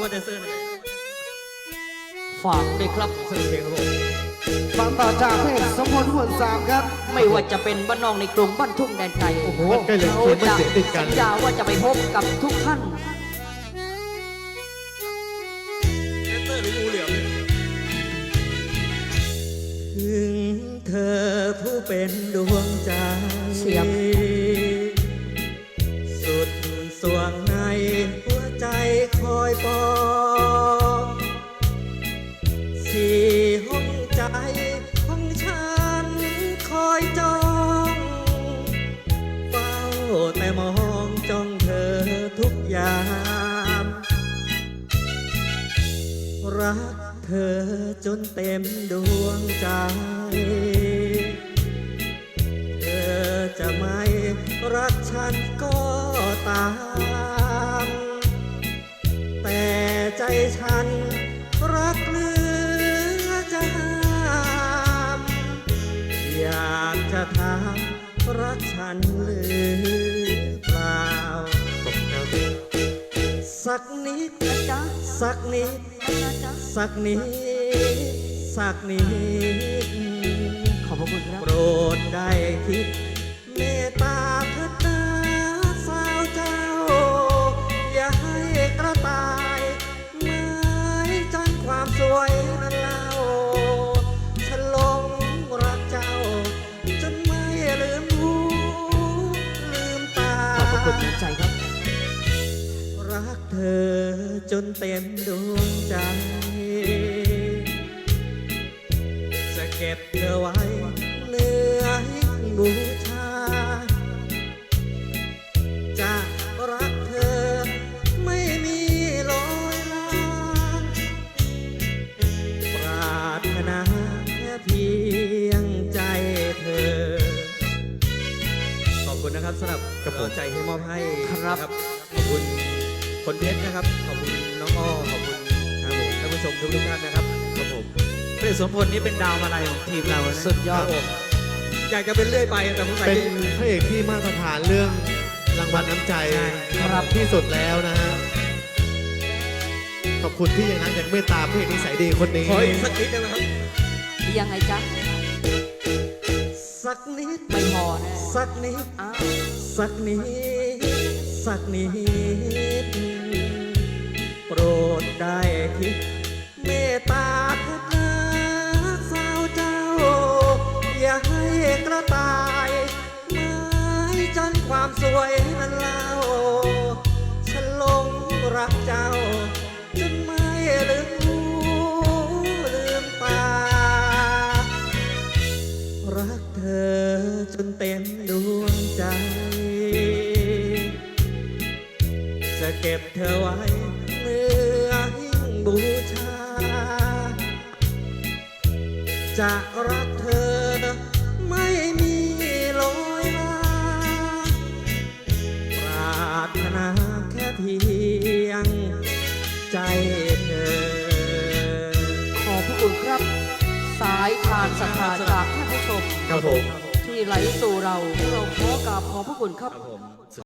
ว่าจะเสื้อไหนฝากด้วยครับเสื้อเพลงครับผมฟังต่อจากเพลงสมพลหุ่นสามครับ ไม่ว่าจะเป็นบ้านนอกในกรุงบ้านทุ่งแดนไกลโอ้โหมันใกล้เลยเขียนมันเสียงติดกัน สัญญาว่าจะไปพบกับทุกท่านเอสเตอร์หรืองูเหลือมเนี่ยถึงเธอผู้เป็นดวงใจ เสียบ ใจคอยปองสี่ห้องใจห้องฉันคอยจ้องเฝ้าแต่มองจ้องเธอทุกยาม รักเธอจนเต็มดวงใจ เธอจะไม่รักฉันก็ตาม ใจฉัน รักเหลือจะห้ามอยากจะถามรักฉันหรือเปล่า สักนิดนะจ๊ะสักนิด นะจ๊ะสักนิด สักนิด ขอบพระคุณครับ โปรดได้คิด็ดีใจครับ รักเธอจนเต็มดวงใจ จะเก็บเธอไว้เนื้อหิ้งบูชา จะรักเธอไม่มีลอยลางปรารถนาแค่เพียงใจเธอ นะครับสำหรับกำลังใจที่มอบให้ครับนะขอบคุณคนเพชรนะครับ ขอบคุณน้องอ้อขอบคุณครับผมท่านผู้ชมทุกๆท่านนะครับครับผมเพลงสมพลนี่เป็นดาวมาลัยของทีมเรานะสุดยอคดรับผมอยากจะเป็นเรื่อยไปแต่ผมใส่เป็นพระเอกที่มาตรฐานเรื่องรางวัลน้ำใจครับที่สุดแล้วนะฮะขอบคุณที่ยังรักยังเมตตาพระเอกนิสัยดีคนนี้ขออีกสักนิดได้ไหมครับยังไงจ๊ะ สักนิดไม่พอแน่สักนิดอ้าวสักนิดสักนิด โปรดได้คิดเมตตาเถิดนะสาวเจ้า อย่าให้กระต่ายไม้จันความสวยนั้นเล่าฉันหลงรักเจ้า เธอจนเต็มดวงใจ จะเก็บเธอไว้เมื่อหิ้งบูชา จะรักเธอไม่มีลอยลาปรารถนาแค่เพียงใจายทานศรัทธาจากท่านผู้ชม ครับผม ที่ไหลสู่เรา เราขอกราบขอบพระคุณครับ ครับผม